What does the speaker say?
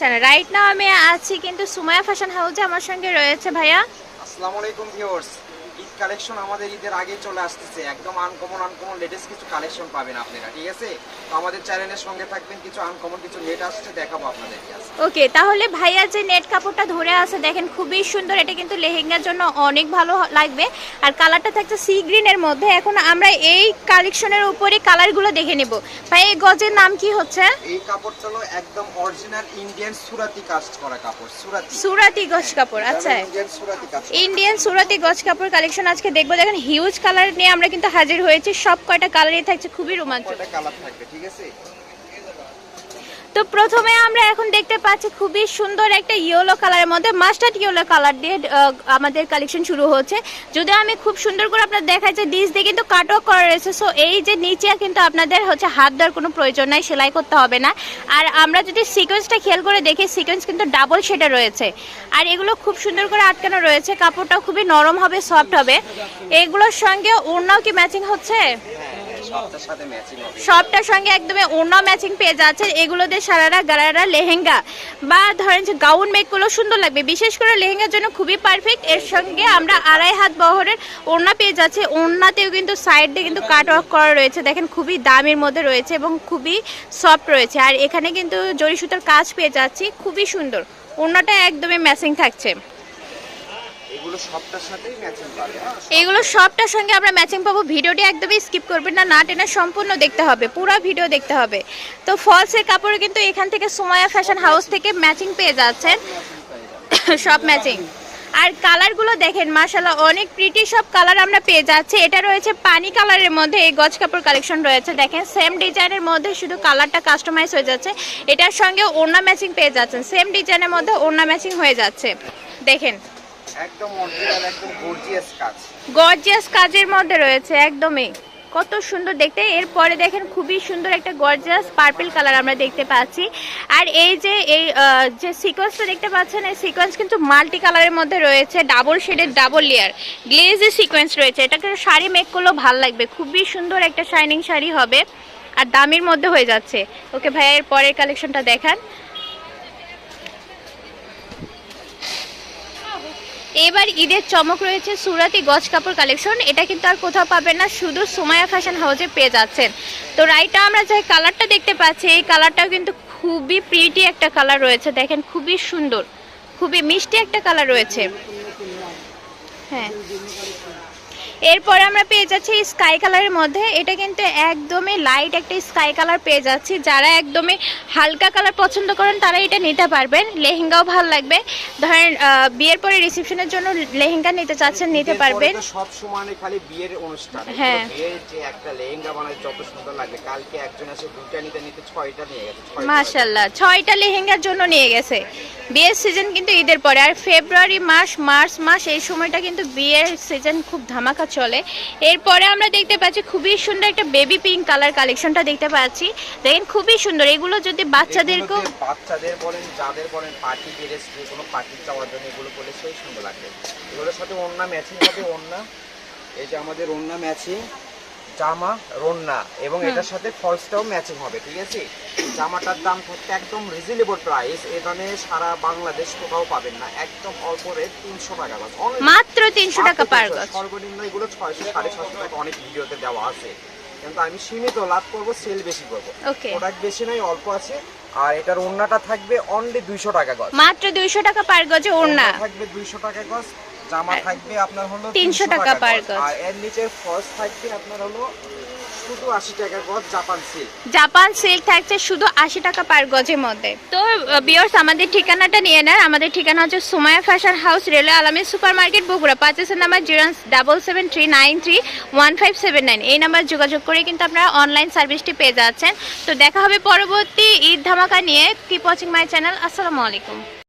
Right now আমি আছি কিন্তু সুমায়া ফ্যাশন হাউসে আমার সঙ্গে রয়েছে ভাইয়া। আসসালামু আলাইকুম ভিউয়ার্স কালেকশন আমাদের ঈদের আগে চলে আসতেছে। একদম আনকমন আনকমন লেটেস্ট কিছু কালেকশন পাবেন আপনারা ঠিক আছে? তো আমাদের চ্যানেলের সঙ্গে থাকবেন কিছু আনকমন কিছু নেট আসছে দেখাবো আপনাদেরকে ওকে তাহলে ভাইয়া যে নেট কাপড়টা ধরে আছে দেখেন খুবই সুন্দর এটা কিন্তু লেহেঙ্গার জন্য অনেক ভালো লাগবে। আর কালারটা থাকছে সি গ্রিনের মধ্যে। এখন আমরা এই কালেকশনের উপরে কালারগুলো দেখে নেব। ভাই এই গজের নাম কি হচ্ছে? এই কাপড়টা হলো একদম অরিজিনাল ইন্ডিয়ান সুরাতি কাস্ট করা কাপড় সুরাতি। সুরাতি গজ কাপড় আচ্ছা। ইন্ডিয়ান সুরাতি কাস্ট ইন্ডিয়ান সুরাতি গজ কাপড় কালেকশন আজকে দেখব। দেখেন হিউজ কালার নিয়ে আমরা কিন্তু হাজির হয়েছি। সব কয়টা কালারই থাকছে, খুবই রোমাঞ্চ কালার থাকবে, ঠিক আছে? তো প্রথমে আমরা এখন দেখতে পাচ্ছি খুবই সুন্দর একটা ইয়েলো কালারের মধ্যে মাস্টার্ড ইয়েলো কালার দিয়ে আমাদের কালেকশন শুরু হচ্ছে। যদিও আমি খুব সুন্দর করে আপনার দেখাই যে ডিস দিয়ে কিন্তু কাটও করা রয়েছে। সো এই যে নিচে কিন্তু আপনাদের হচ্ছে হাত দেওয়ার কোনো প্রয়োজন নাই, সেলাই করতে হবে না। আর আমরা যদি সিকোয়েন্সটা খেয়াল করে দেখি সিকোয়েন্স কিন্তু ডাবল শেডে রয়েছে। আর এগুলো খুব সুন্দর করে আটকানো রয়েছে। কাপড়টাও খুবই নরম হবে সফট হবে। এগুলোর সঙ্গে ওড়নাও কি ম্যাচিং হচ্ছে? সবটার সঙ্গে একদমই অন্য ম্যাচিং পেয়ে যাচ্ছে এগুলো দিয়ে সারারা গারারা লেহেঙ্গা। বা ধরেন যে গাউন মেকগুলো সুন্দর লাগবে। বিশেষ করে লেহেঙ্গার জন্য খুবই পারফেক্ট এর সঙ্গে আমরা আড়াই হাত বহরের ওড়না পেয়ে যাচ্ছি। ওড়নাতেও কিন্তু সাইড দিয়ে কিন্তু কাট ওয়ার্ক করা রয়েছে। দেখেন খুবই দামের মধ্যে রয়েছে এবং খুবই সফট রয়েছে। আর এখানে কিন্তু জরি সুতার কাজ পেয়ে যাচ্ছি। খুবই সুন্দর। ওড়নাটা একদমই ম্যাচিং থাকছে। এগুলো সবটার সাথেই ম্যাচিং পাবে হ্যাঁ? এগুলো সবটার সঙ্গে আমরা ম্যাচিং পাবো। ভিডিওটি একদমই স্কিপ করবেন না না টেনে সম্পূর্ণ দেখতে হবে। পুরো ভিডিও দেখতে হবে। তো ফলসের কাপড় কিন্তু এখান থেকে সুমায়া ফ্যাশন হাউস থেকে ম্যাচিং পেয়ে যাচ্ছেন। সব ম্যাচিং আর কালারগুলো দেখেন মাশাল্লাহ অনেক প্রিটি সব কালার আমরা পেয়ে যাচ্ছি। এটা রয়েছে পানি কালারের মধ্যে এই গজ কাপড় কালেকশন রয়েছে। দেখেন সেম ডিজাইনের মধ্যে শুধু কালারটা কাস্টমাইজ হয়ে যাচ্ছে। এটার সঙ্গে ওড়না ম্যাচিং পেয়ে যাচ্ছেন। সেম ডিজাইনের মধ্যে ওড়না ম্যাচিং হয়ে যাচ্ছে। দেখেন গর্জিয়াস কাজ। গর্জিয়াস কাজের মধ্যে রয়েছে, একদমই। কত সুন্দর দেখতে। এরপরে দেখেন, খুবই সুন্দর একটা পার্পল কালার আমরা দেখতে পাচ্ছি। আর এই যে এই যে সিকোয়েন্সটা দেখতে পাচ্ছেন সিকোয়েন্স কিন্তু মাল্টি কালারের মধ্যে রয়েছে ডাবল শেডের ডাবল লেয়ার গ্লেজি সিকোয়েন্স রয়েছে। এটাকে শাড়ি মেক করলেও ভালো লাগবে। খুবই সুন্দর একটা শাইনিং শাড়ি হবে। আর দামের মধ্যে হয়ে যাচ্ছে। ওকে ভাইয়া, এর পরের কালেকশনটা দেখান। এবার ঈদের চমক রয়েছে সুরাতি গজ কাপড় কালেকশন। এটা কিন্তু আর কোথাও পাবেন না, শুধু সোমায়া ফ্যাশন হাউসে পেয়ে যাচ্ছেন। তো রাইটা আমরা যে কালারটা দেখতে পাচ্ছি, এই কালারটাও কিন্তু খুবই প্রিটি একটা কালার রয়েছে। দেখেন, খুবই সুন্দর, খুবই মিষ্টি একটা কালার রয়েছে। হ্যাঁ। এরপরে আমরা পেয়ে যাচ্ছি স্কাই কালারের মধ্যে। এটা কিন্তু একদমই লাইট একটা স্কাই কালার পেয়ে যাচ্ছি। যারা একদমই হালকা কালার পছন্দ করেন তারা এটা নিতে পারবেন। লেহেঙ্গাও ভালো লাগবে। ধরেন বিয়ের পরে রিসেপশনের জন্য লেহেঙ্গা নিতে চাচ্ছেন নিতে পারবেন। সব সময় খালি বিয়ের অনুষ্ঠান। হ্যাঁ। যে একটা লেহেঙ্গা বানায় যত সুন্দর লাগে কালকে একজন এসে দুইটা নিতে নিতে ছয়টা নিয়ে গেছে ছয়টা। মাশাল্লাহ ছয়টা লেহেঙ্গার জন্য নিয়ে গেছে। বিয়ের সিজন কিন্তু ঈদের পরে। আর ফেব্রুয়ারি মাস মার্চ মাস এই সময়টা কিন্তু বিয়ের সিজন খুব ধামাকা চলে। এরপরে আমরা দেখতে পাচ্ছি খুবই সুন্দর একটা বেবি পিঙ্ক কালার কালেকশনটা দেখতে পাচ্ছি। দেখেন খুবই সুন্দর। এগুলো যদি বাচ্চাদেরকেও বাচ্চাদের বলেন যাদের বলেন পার্টি ড্রেস যে কোনো পার্টি যাওয়ার জন্য এগুলো পরে সেই সুন্দর লাগবে। এগুলোর সাথে ওন্না ম্যাচিং হবে ওন্না এই যে আমাদের ওন্না ম্যাচিং জামা রন্না এবং এটার সাথে ফলসটাও ম্যাচিং হবে ঠিক আছে? জামাটার দাম থাকতে একদম রিজনেবল প্রাইস এ দামে সারা বাংলাদেশ কোথাও পাবেন না। একদম অল্প রেট তিনশো টাকা বাস মাত্র তিনশো টাকা পার গজ। সর্বনিম্ন এগুলো ছয়শো সাড়ে ছশো টাকা অনেক ভিডিওতে দেওয়া আছে। কিন্তু আমি সীমিত লাভ করব সেল বেশি করব। প্রোডাক্ট বেশি নাই অল্প আছে। আর এটার ওড়নাটা থাকবে অনলি দুইশো টাকা গজ। মাত্র দুইশো টাকা পার গজে ওড়না থাকবে দুইশো টাকা গজ জামা থাকবে আপনার হলো 300 টাকা per গজ। আর এর নিচে ফলস থাকবে আপনার হলো শুধু আশি টাকা গজ জাপান সিল্ক জাপান সিল্ক থাকছে শুধু আশি টাকা পার গজের মধ্যে। তো বিয়ার্স আমাদের ঠিকানাটা নিয়ে নেন। আমাদের ঠিকানা হচ্ছে সুমায়া ফ্যাশন হাউস, রেলওয়ে আলামী super market Bogura পাঁচেসের number zero double seven three nine three one five seven nine এই নাম্বার যোগাযোগ করে কিন্তু আপনারা অনলাইন সার্ভিসটি পেয়ে যাচ্ছেন। তো দেখা হবে পরবর্তী ঈদ ধামাকা নিয়ে। কিপ ওয়াচিং মাই চ্যানেল আসসালামু আলাইকুম।